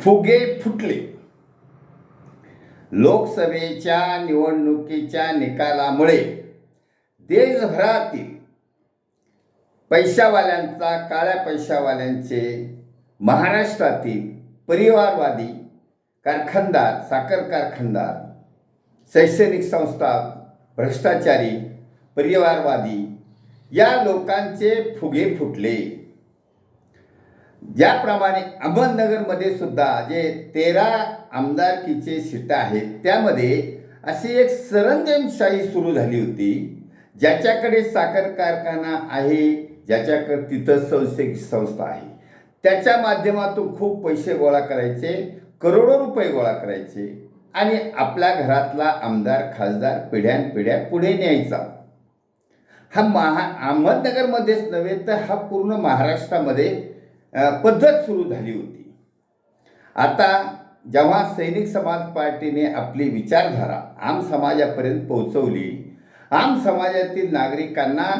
फुगे फुटले. लोकसभेच्या निवडणुकीच्या निकालामुळे देशभरातील पैशावाल्यांचा काळ्या पैशावाल्यांचे महाराष्ट्रातील परिवारवादी कारखानदार साखर कारखानदार शैक्षणिक संस्था भ्रष्टाचारी परिवारवादी या लोकांचे फुगे फुटले. ज्याप्रमाणे अहमदनगरमध्ये सुद्धा जे तेरा आमदारकीचे सीट आहेत त्यामध्ये अशी एक सरंजमशाही सुरू झाली होती. ज्याच्याकडे साखर कारखाना आहे ज्याच्याकडे तिथं शैक्षणिक संस्था आहे. त्याच्या माध्यमातून खूप पैसे गोळा करायचे करोडो रुपये गोळा करायचे. आणि आपल्या घरातला आमदार खासदार पिढ्यानपिढ्या पुढे न्यायचा. हा महा अहमदनगरमध्येच नव्हे तर हा पूर्ण महाराष्ट्रामध्ये पद्धत सुरू झाली होती. आता जेव्हा सैनिक समाज पार्टीने आपली विचारधारा आम समाजापर्यंत पोहोचवली आम समाजातील नागरिकांना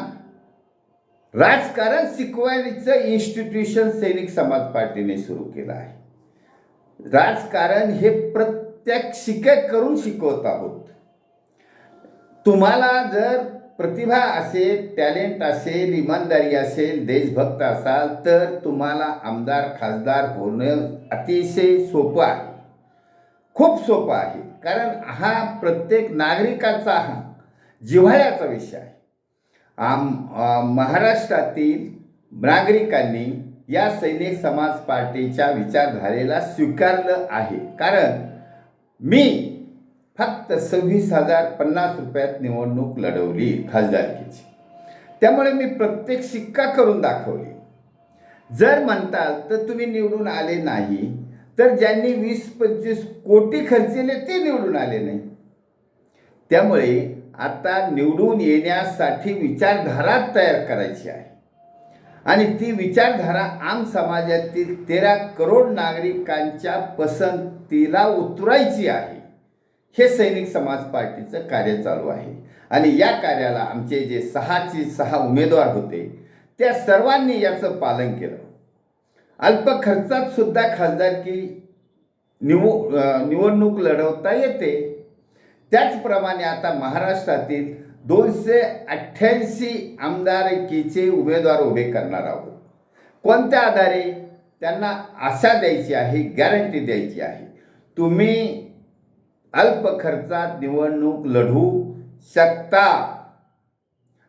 राजकारण शिकवायचं इन्स्टिट्यूशन सैनिक समाज पार्टीने सुरू केलं आहे. राजकारण हे प्रत्यक्षिके करून शिकवत आहोत. तुम्हाला जर प्रतिभा असेल टॅलेंट असेल इमानदारी असेल देशभक्त असाल तर तुम्हाला आमदार खासदार होणं अतिशय सोपं आहे. खूप सोपं आहे कारण हा प्रत्येक नागरिकाचा हा जिव्हाळ्याचा विषय आहे. आम महाराष्ट्रातील नागरिकांनी या सैनिक समाज पार्टीच्या विचारधारेला स्वीकारलं आहे. कारण मी फक्त सव्वीस हजार पन्नास रुपयात निवडणूक लढवली खासदारकीची. त्यामुळे मी प्रत्येक शिक्का करून दाखवली. जर म्हणताल तर तुम्ही निवडून आले नाही तर ज्यांनी वीस पंचवीस कोटी खर्चिले ते निवडून आले नाही. त्यामुळे आता निवडून येण्यासाठी विचारधारा तयार करायची आहे. आणि ती विचारधारा आम समाजातील तेरा करोड नागरिकांच्या पसंतीला उतरायची आहे. हे सैनिक समाज पार्टीचं कार्य चालू आहे. आणि या कार्याला आमचे जे सहाची सहा उमेदवार होते त्या सर्वांनी याचं पालन केलं. अल्प खर्चात सुद्धा खासदारकी निव निवडणूक लढवता येते. त्याचप्रमाणे आता महाराष्ट्रातील दोनशे अठ्ठ्याऐंशी आमदारकीचे उमेदवार उभे करणार आहोत. कोणत्या आधारे? त्यांना आशा द्यायची आहे गॅरंटी द्यायची आहे. तुम्ही अल्प खर्चात निवडणूक लढवू शकता.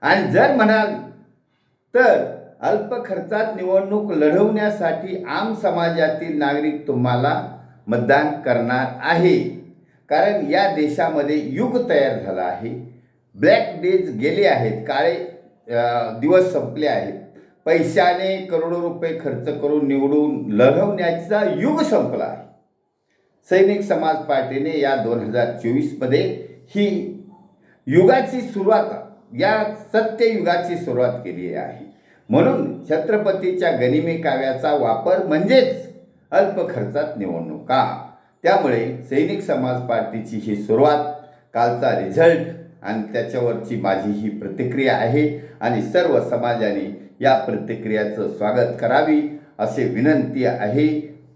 आणि जर म्हणाल तर अल्प खर्चात निवडणूक लढवण्यासाठी आम समाजातील नागरिक तुम्हाला मतदान करणार आहे. कारण या देशामध्ये युग तयार झाला आहे. ब्लॅक डेज गेले आहेत काळे दिवस संपले आहेत. पैशाने करोडो रुपये खर्च करून निवडून लढवण्याचा युग संपला आहे. सैनिक समाज पार्टीने या दोन हजार चोवीसमध्ये ही युगाची सुरुवात या सत्ययुगाची सुरुवात केली आहे. म्हणून छत्रपतीच्या गनिमी काव्याचा वापर म्हणजेच अल्प खर्चात निवडणुका त्यामुळे सैनिक समाज पार्टीची ही सुरुवात कालचा रिझल्ट आणि त्याच्यावरची माझी ही प्रतिक्रिया आहे आणि सर्व समाजाने या प्रतिक्रियाचं स्वागत करावी असे विनंती आहे.